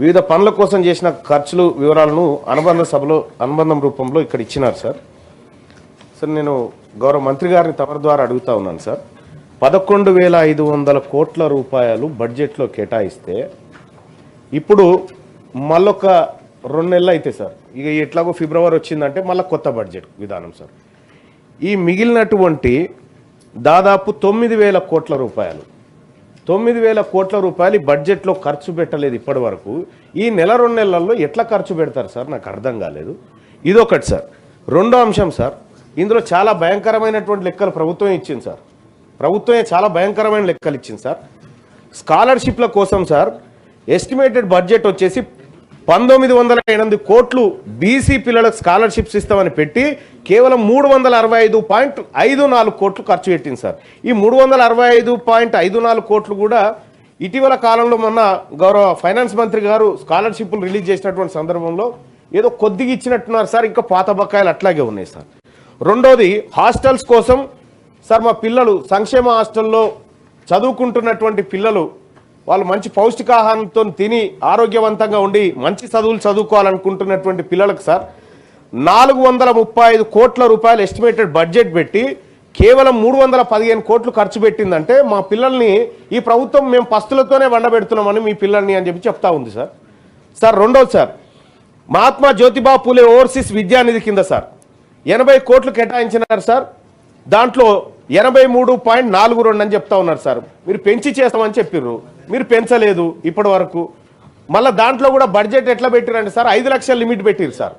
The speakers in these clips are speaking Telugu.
వివిధ పనుల కోసం చేసిన ఖర్చులు వివరాలను అనుబంధ సభలో అనుబంధం రూపంలో ఇక్కడ ఇచ్చినారు సార్. సార్ నేను గౌరవ మంత్రి గారిని తమరి ద్వారా అడుగుతా ఉన్నాను సార్. పదకొండు వేల ఐదు వందల కోట్ల రూపాయలు బడ్జెట్లో కేటాయిస్తే ఇప్పుడు మళ్ళొక రెండు నెలలు అయితే సార్. ఇక ఎట్లాగో ఫిబ్రవరి వచ్చిందంటే మళ్ళీ కొత్త బడ్జెట్ విధానం సార్. ఈ మిగిలినటువంటి దాదాపు తొమ్మిది వేల కోట్ల రూపాయలు తొమ్మిది వేల కోట్ల రూపాయలు బడ్జెట్లో ఖర్చు పెట్టలేదు ఇప్పటి వరకు. ఈ నెల రెండు నెలల్లో ఎట్లా ఖర్చు పెడతారు సార్? నాకు అర్థం కాలేదు. ఇదొకటి సార్. రెండో అంశం సార్. ఇందులో చాలా భయంకరమైనటువంటి లెక్కలు ప్రభుత్వం ఇచ్చింది సార్. ప్రభుత్వమే చాలా భయంకరమైన లెక్కలు ఇచ్చింది సార్. స్కాలర్షిప్ల కోసం సార్ ఎస్టిమేటెడ్ బడ్జెట్ వచ్చేసి పంతొమ్మిది వందల ఎనిమిది కోట్లు బీసీ పిల్లలకు స్కాలర్షిప్స్ ఇస్తామని పెట్టి కేవలం మూడు వందల అరవై ఐదు పాయింట్ ఐదు నాలుగు కోట్లు ఖర్చు పెట్టింది సార్. ఈ మూడు వందల అరవై ఐదు పాయింట్ ఐదు నాలుగు కోట్లు కూడా ఇటీవల కాలంలో మొన్న గౌరవ ఫైనాన్స్ మంత్రి గారు స్కాలర్షిప్లు రిలీజ్ చేసినటువంటి సందర్భంలో ఏదో కొద్దిగా ఇచ్చినట్టున్నారు సార్ ఇంకా పాత బకాయిలు అట్లాగే ఉన్నాయి సార్. రెండోది హాస్టల్స్ కోసం సార్ మా పిల్లలు సంక్షేమ హాస్టల్లో చదువుకుంటున్నటువంటి పిల్లలు వాళ్ళు మంచి పౌష్టికాహారంతో తిని ఆరోగ్యవంతంగా ఉండి మంచి చదువులు చదువుకోవాలనుకుంటున్నటువంటి పిల్లలకు సార్ నాలుగు వందల ముప్పై ఐదు కోట్ల రూపాయలు ఎస్టిమేటెడ్ బడ్జెట్ పెట్టి కేవలం మూడు వందల పదిహేను కోట్లు ఖర్చు పెట్టిందంటే మా పిల్లల్ని ఈ ప్రభుత్వం మేము పస్తులతోనే వండబెడుతున్నామని మీ పిల్లల్ని అని చెప్పి చెప్తా ఉంది సార్. సార్ రెండోది సార్ మహాత్మా జ్యోతిబా పూలే ఓవర్సీస్ విద్యానిధి కింద సార్ ఎనభై కోట్లు కేటాయించినారు సార్ దాంట్లో ఎనభై మూడు పాయింట్ నాలుగు రెండు అని చెప్తా ఉన్నారు సార్. మీరు పెంచి చేస్తామని చెప్పిర్రు. మీరు పెంచలేదు ఇప్పటి వరకు. మళ్ళీ దాంట్లో కూడా బడ్జెట్ ఎట్లా పెట్టిరండి సార్? ఐదు లక్షల లిమిట్ పెట్టిరు సార్.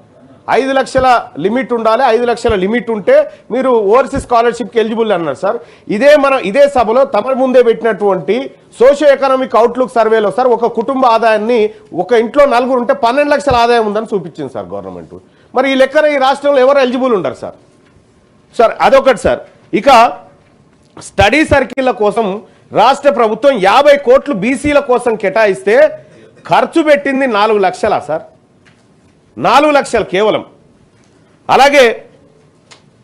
ఐదు లక్షల లిమిట్ ఉండాలి ఐదు లక్షల లిమిట్ ఉంటే మీరు ఓవర్సీస్ స్కాలర్షిప్కి ఎలిజిబుల్ అన్నారు సార్. ఇదే మనం ఇదే సభలో తమ ముందే పెట్టినటువంటి సోషియో ఎకనామిక్ అవుట్లుక్ సర్వేలో సార్ ఒక కుటుంబ ఆదాయాన్ని ఒక ఇంట్లో నలుగురు ఉంటే పన్నెండు లక్షల ఆదాయం ఉందని చూపించింది సార్ గవర్నమెంట్. మరి ఈ లెక్కన ఈ రాష్ట్రంలో ఎవరు ఎలిజిబుల్ ఉండరు సార్. సార్ అదొకటి సార్. ఇక స్టడీ సర్కిల్ల కోసం రాష్ట్ర ప్రభుత్వం యాభై కోట్లు బీసీల కోసం కేటాయిస్తే ఖర్చు పెట్టింది నాలుగు లక్షలా సార్? నాలుగు లక్షలు కేవలం. అలాగే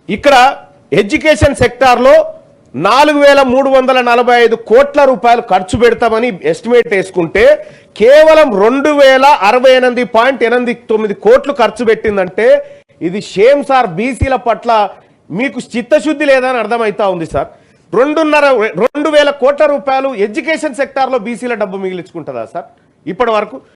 ఇక్కడ ఎడ్యుకేషన్ సెక్టార్లో నాలుగు వేల మూడు వందల నలభై ఐదు కోట్ల రూపాయలు ఖర్చు పెడతామని ఎస్టిమేట్ వేసుకుంటే కేవలం రెండు వేల అరవై ఎనిమిది పాయింట్ ఎనిమిది తొమ్మిది కోట్లు ఖర్చు పెట్టిందంటే ఇది షేమ్ సార్ బీసీల పట్ల మీకు చిత్తశుద్ధి లేదని అర్థమవుతా ఉంది సార్? రెండున్నర రెండు వేల కోట్ల రూపాయలు ఎడ్యుకేషన్ సెక్టార్లో బీసీల డబ్బు మిగిలించుకుంటుందా సార్? ఇప్పటి వరకు